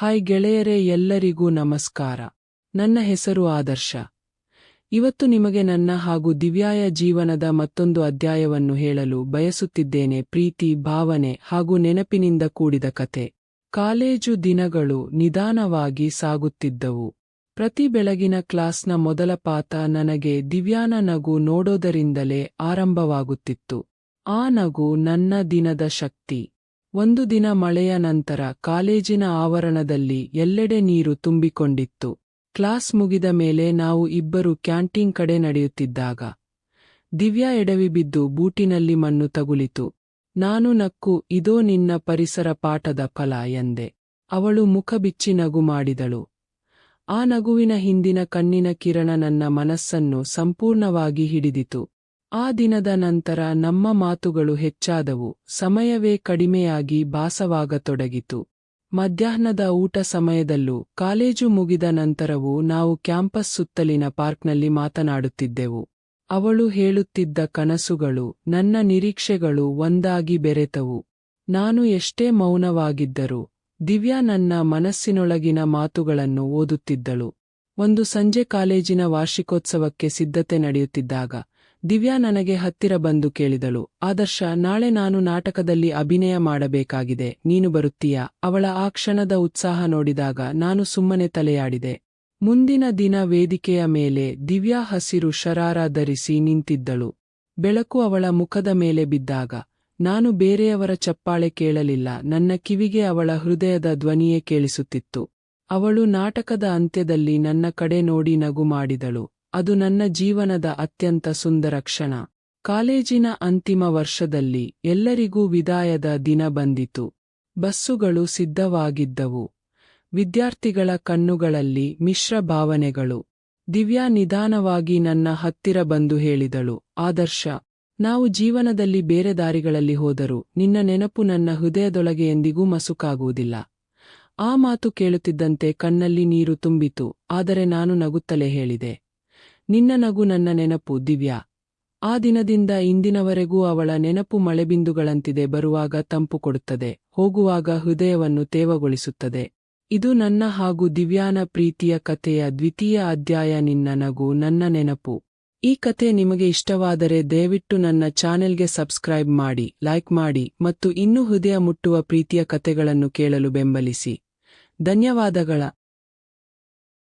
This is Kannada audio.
ಹಾಯ್ ಗೆಳೆಯರೇ ಎಲ್ಲರಿಗೂ ನಮಸ್ಕಾರ. ನನ್ನ ಹೆಸರು ಆದರ್ಶ. ಇವತ್ತು ನಿಮಗೆ ನನ್ನ ಹಾಗೂ ದಿವ್ಯಾಯ ಜೀವನದ ಮತ್ತೊಂದು ಅಧ್ಯಾಯವನ್ನು ಹೇಳಲು ಬಯಸುತ್ತಿದ್ದೇನೆ ಪ್ರೀತಿ, ಭಾವನೆ ಹಾಗೂ ನೆನಪಿನಿಂದ ಕೂಡಿದ ಕತೆ ಕಾಲೇಜು ದಿನಗಳು ನಿಧಾನವಾಗಿ ಸಾಗುತ್ತಿದ್ದವು. ಪ್ರತಿ ಬೆಳಗಿನ ಕ್ಲಾಸ್ನ ಮೊದಲ ಪಾತ ನನಗೆ ದಿವ್ಯಾನ ನಗು ನೋಡೋದರಿಂದಲೇ ಆರಂಭವಾಗುತ್ತಿತ್ತು. ಆ ನಗು ನನ್ನ ದಿನದ ಶಕ್ತಿ. ಒಂದು ದಿನ ಮಳೆಯ ನಂತರ ಕಾಲೇಜಿನ ಆವರಣದಲ್ಲಿ ಎಲ್ಲೆಡೆ ನೀರು ತುಂಬಿಕೊಂಡಿತ್ತು. ಕ್ಲಾಸ್ ಮುಗಿದ ಮೇಲೆ ನಾವು ಇಬ್ಬರು ಕ್ಯಾಂಟೀನ್ ಕಡೆ ನಡೆಯುತ್ತಿದ್ದಾಗ, ದಿವ್ಯಾ ಎಡವಿ ಬಿದ್ದು ಬೂಟಿನಲ್ಲಿ ಮಣ್ಣು ತಗುಲಿತು. ನಾನು ನಕ್ಕು, ಇದೋ ನಿನ್ನ ಪರಿಸರ ಪಾಠದ ಫಲ ಎಂದೆ. ಅವಳು ಮುಖ ಬಿಚ್ಚಿ ನಗು ಮಾಡಿದಳು. ಆ ನಗುವಿನ ಹಿಂದಿನ ಕಣ್ಣಿನ ಕಿರಣ ನನ್ನ ಮನಸ್ಸನ್ನು ಸಂಪೂರ್ಣವಾಗಿ ಹಿಡಿದಿತು. ಆ ದಿನದ ನಂತರ ನಮ್ಮ ಮಾತುಗಳು ಹೆಚ್ಚಾದವು, ಸಮಯವೇ ಕಡಿಮೆಯಾಗಿ ಭಾಸವಾಗತೊಡಗಿತು. ಮಧ್ಯಾಹ್ನದ ಊಟ ಸಮಯದಲ್ಲೂ, ಕಾಲೇಜು ಮುಗಿದ ನಂತರವೂ ನಾವು ಕ್ಯಾಂಪಸ್ ಸುತ್ತಲಿನ ಪಾರ್ಕ್ನಲ್ಲಿ ಮಾತನಾಡುತ್ತಿದ್ದೆವು. ಅವಳು ಹೇಳುತ್ತಿದ್ದ ಕನಸುಗಳು, ನನ್ನ ನಿರೀಕ್ಷೆಗಳು ಒಂದಾಗಿ ಬೆರೆತವು. ನಾನು ಎಷ್ಟೇ ಮೌನವಾಗಿದ್ದರೂ, ದಿವ್ಯಾ ನನ್ನ ಮನಸ್ಸಿನೊಳಗಿನ ಮಾತುಗಳನ್ನು ಓದುತ್ತಿದ್ದಳು. ಒಂದು ಸಂಜೆ ಕಾಲೇಜಿನ ವಾರ್ಷಿಕೋತ್ಸವಕ್ಕೆ ಸಿದ್ಧತೆ ನಡೆಯುತ್ತಿದ್ದಾಗ ದಿವ್ಯಾ ನನಗೆ ಹತ್ತಿರ ಬಂದು ಕೇಳಿದಳು, ಆದರ್ಶ, ನಾಳೆ ನಾನು ನಾಟಕದಲ್ಲಿ ಅಭಿನಯ ಮಾಡಬೇಕಾಗಿದೆ, ನೀನು ಬರುತ್ತೀಯಾ? ಅವಳ ಆ ಕ್ಷಣದ ಉತ್ಸಾಹ ನೋಡಿದಾಗ ನಾನು ಸುಮ್ಮನೆ ತಲೆಯಾಡಿದೆ. ಮುಂದಿನ ದಿನ ವೇದಿಕೆಯ ಮೇಲೆ ದಿವ್ಯಾ ಹಸಿರು ಶರಾರ ಧರಿಸಿ ನಿಂತಿದ್ದಳು. ಬೆಳಕು ಅವಳ ಮುಖದ ಮೇಲೆ ಬಿದ್ದಾಗ, ನಾನು ಬೇರೆಯವರ ಚಪ್ಪಾಳೆ ಕೇಳಲಿಲ್ಲ, ನನ್ನ ಕಿವಿಗೆ ಅವಳ ಹೃದಯದ ಧ್ವನಿಯೇ ಕೇಳಿಸುತ್ತಿತ್ತು. ಅವಳು ನಾಟಕದ ಅಂತ್ಯದಲ್ಲಿ ನನ್ನ ಕಡೆ ನೋಡಿ ನಗು ಮಾಡಿದಳು. ಅದು ನನ್ನ ಜೀವನದ ಅತ್ಯಂತ ಸುಂದರ ಕ್ಷಣ. ಕಾಲೇಜಿನ ಅಂತಿಮ ವರ್ಷದಲ್ಲಿ ಎಲ್ಲರಿಗೂ ವಿದಾಯದ ದಿನ ಬಂದಿತು. ಬಸ್ಸುಗಳು ಸಿದ್ಧವಾಗಿದ್ದವು. ವಿದ್ಯಾರ್ಥಿಗಳ ಕಣ್ಣುಗಳಲ್ಲಿ ಮಿಶ್ರ ಭಾವನೆಗಳು. ದಿವ್ಯಾ ನಿಧಾನವಾಗಿ ನನ್ನ ಹತ್ತಿರ ಬಂದು ಹೇಳಿದಳು, ಆದರ್ಶ, ನಾವು ಜೀವನದಲ್ಲಿ ಬೇರೆ ದಾರಿಗಳಲ್ಲಿ ಹೋದರೂ ನಿನ್ನ ನೆನಪು ನನ್ನ ಹೃದಯದೊಳಗೆ ಎಂದಿಗೂ ಮಸುಕಾಗುವುದಿಲ್ಲ. ಆ ಮಾತು ಕೇಳುತ್ತಿದ್ದಂತೆ ಕಣ್ಣಲ್ಲಿ ನೀರು ತುಂಬಿತು, ಆದರೆ ನಾನು ನಗುತ್ತಲೇ ಹೇಳಿದೆ. ನಿನ್ನ ನಗು ನನ್ನ ನೆನಪು, ದಿವ್ಯಾ. ಆ ದಿನದಿಂದ ಇಂದಿನವರೆಗೂ ಅವಳ ನೆನಪು ಮಳೆಬಿಂದುಗಳಂತಿದೆ, ಬರುವಾಗ ತಂಪು ಕೊಡುತ್ತದೆ, ಹೋಗುವಾಗ ಹೃದಯವನ್ನು ತೇವಗೊಳಿಸುತ್ತದೆ. ಇದು ನನ್ನ ಹಾಗೂ ದಿವ್ಯಾನ ಪ್ರೀತಿಯ ಕಥೆಯ ದ್ವಿತೀಯ ಅಧ್ಯಾಯ, ನಿನ್ನ ನಗು ನನ್ನ ನೆನಪು. ಈ ಕಥೆ ನಿಮಗೆ ಇಷ್ಟವಾದರೆ ದಯವಿಟ್ಟು ನನ್ನ ಚಾನೆಲ್ಗೆ ಸಬ್ಸ್ಕ್ರೈಬ್ ಮಾಡಿ, ಲೈಕ್ ಮಾಡಿ ಮತ್ತು ಇನ್ನೂ ಹೃದಯ ಮುಟ್ಟುವ ಪ್ರೀತಿಯ ಕಥೆಗಳನ್ನು ಕೇಳಲು ಬೆಂಬಲಿಸಿ. ಧನ್ಯವಾದಗಳ.